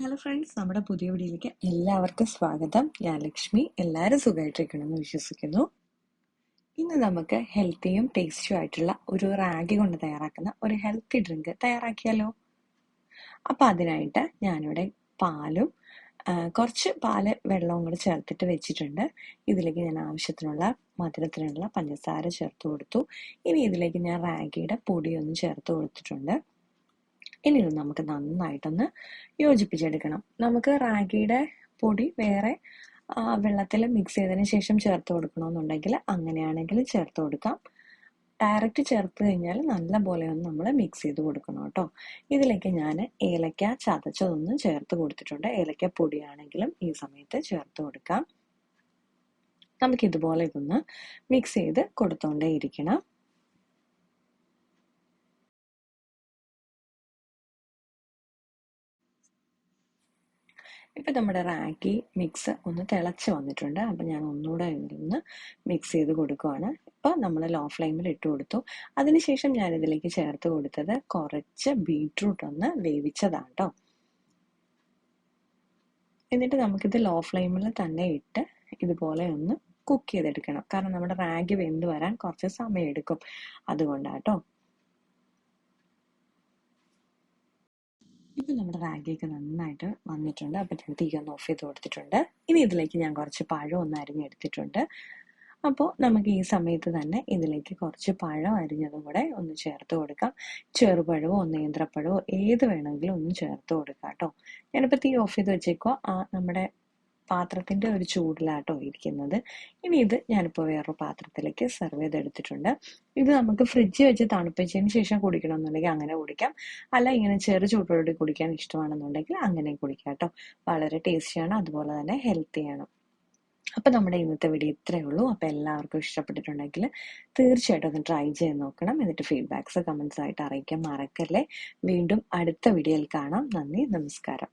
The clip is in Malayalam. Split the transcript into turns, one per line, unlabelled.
ഹലോ ഫ്രണ്ട്സ് നമ്മുടെ പുതിയ വീഡിയോയിലേക്ക് എല്ലാവർക്കും സ്വാഗതം. ഞാൻ ലക്ഷ്മി. എല്ലാവരും സുഖമായിട്ടിരിക്കണമെന്ന് വിശ്വസിക്കുന്നു. ഇന്ന് നമുക്ക് ഹെൽത്തിയും ടേസ്റ്റിയും ആയിട്ടുള്ള ഒരു റാഗി കൊണ്ട് തയ്യാറാക്കുന്ന ഒരു ഹെൽത്തി ഡ്രിങ്ക് തയ്യാറാക്കിയാലോ? അപ്പം അതിനായിട്ട് ഞാനിവിടെ പാലും കുറച്ച് പാൽ വെള്ളവും കൂടി ചേർത്തിട്ട് വെച്ചിട്ടുണ്ട്. ഇതിലേക്ക് ഞാൻ ആവശ്യത്തിനുള്ള മധുരത്തിനുള്ള പഞ്ചസാര ചേർത്ത് കൊടുത്തു. ഇനി ഇതിലേക്ക് ഞാൻ റാഗിയുടെ പൊടിയൊന്നും ചേർത്ത് കൊടുത്തിട്ടുണ്ട്. ഇനി ഇത് നമുക്ക് നന്നായിട്ടൊന്ന് യോജിപ്പിച്ചെടുക്കണം. നമുക്ക് റാഗിയുടെ പൊടി വേറെ വെള്ളത്തിൽ മിക്സ് ചെയ്തതിന് ശേഷം ചേർത്ത് കൊടുക്കണമെന്നുണ്ടെങ്കിൽ അങ്ങനെയാണെങ്കിൽ ചേർത്ത് കൊടുക്കാം. ഡയറക്റ്റ് ചേർത്ത് കഴിഞ്ഞാൽ നല്ല പോലെ ഒന്ന് നമ്മൾ മിക്സ് ചെയ്ത് കൊടുക്കണം കേട്ടോ. ഇതിലേക്ക് ഞാൻ ഏലക്ക ചതച്ചതൊന്നും ചേർത്ത് കൊടുത്തിട്ടുണ്ട്. ഏലക്ക പൊടിയാണെങ്കിലും ഈ സമയത്ത് ചേർത്ത് കൊടുക്കാം. നമുക്ക് ഇതുപോലെ ഇതൊന്ന് മിക്സ് ചെയ്ത് കൊടുത്തോണ്ടേ ഇരിക്കണം ഇപ്പം നമ്മുടെ റാഗി മിക്സ് ഒന്ന് തിളച്ച് വന്നിട്ടുണ്ട്. അപ്പം ഞാൻ ഒന്നുകൂടെ ഇതൊന്ന് മിക്സ് ചെയ്ത് കൊടുക്കുവാണ്. ഇപ്പം നമ്മൾ ലോ ഫ്ലെയിമിൽ ഇട്ട് കൊടുത്തു. അതിനുശേഷം ഞാൻ ഇതിലേക്ക് ചേർത്ത് കൊടുത്തത് കുറച്ച് ബീട്രൂട്ട് ഒന്ന് വേവിച്ചതാണ് കേട്ടോ എന്നിട്ട് നമുക്കിത് ലോ ഫ്ലെയിമിൽ തന്നെ ഇട്ട് ഇതുപോലെ ഒന്ന് കുക്ക് ചെയ്തെടുക്കണം. കാരണം നമ്മുടെ റാഗി വെന്ത് വരാൻ കുറച്ച് സമയം എടുക്കും. അതുകൊണ്ടാട്ടോ ഇപ്പം നമ്മുടെ റാങ്കിലേക്ക് നന്നായിട്ട് വന്നിട്ടുണ്ട്. അപ്പോൾ ഞാൻ തീ ഒന്ന് ഓഫ് ചെയ്ത് കൊടുത്തിട്ടുണ്ട്. ഇനി ഇതിലേക്ക് ഞാൻ കുറച്ച് പഴം ഒന്ന് അരിഞ്ഞെടുത്തിട്ടുണ്ട് അപ്പോൾ നമുക്ക് ഈ സമയത്ത് തന്നെ ഇതിലേക്ക് കുറച്ച് പഴം അരിഞ്ഞതും കൂടെ ഒന്ന് ചേർത്ത് കൊടുക്കാം. ചെറുപഴമോ നേന്ത്രപ്പഴമോ ഏത് വേണമെങ്കിലും ഒന്ന് ചേർത്ത് കൊടുക്കാം കേട്ടോ. ഞാനിപ്പോൾ തീ ഓഫ് ചെയ്ത് വെച്ചേക്കോ ആ നമ്മുടെ പാത്രത്തിന്റെ ഒരു ചൂടിലാട്ടോ ഇരിക്കുന്നത്. ഇനി ഇത് ഞാനിപ്പോൾ വേറൊരു പാത്രത്തിലേക്ക് സെർവ് ചെയ്തെടുത്തിട്ടുണ്ട്. ഇത് നമുക്ക് ഫ്രിഡ്ജ് വെച്ച് തണുപ്പിച്ചതിന് ശേഷം കുടിക്കണമെന്നുണ്ടെങ്കിൽ അങ്ങനെ കുടിക്കാം. അല്ല ഇങ്ങനെ ചെറു ചൂടോടെ കുടിക്കാൻ ഇഷ്ടമാണെന്നുണ്ടെങ്കിൽ അങ്ങനെ കുടിക്കാം കേട്ടോ. വളരെ ടേസ്റ്റിയാണ് അതുപോലെ തന്നെ ഹെൽത്തിയാണ് അപ്പം നമ്മുടെ ഇന്നത്തെ വീഡിയോ ഇത്രയേ ഉള്ളൂ. അപ്പം എല്ലാവർക്കും ഇഷ്ടപ്പെട്ടിട്ടുണ്ടെങ്കിൽ തീർച്ചയായിട്ടും ഒന്ന് ട്രൈ ചെയ്ത് നോക്കണം. എന്നിട്ട് ഫീഡ്ബാക്ക്സ് കമൻസ് ആയിട്ട് അറിയിക്കാൻ മറക്കല്ലേ. വീണ്ടും അടുത്ത വീഡിയോയിൽ കാണാം. നന്ദി നമസ്കാരം.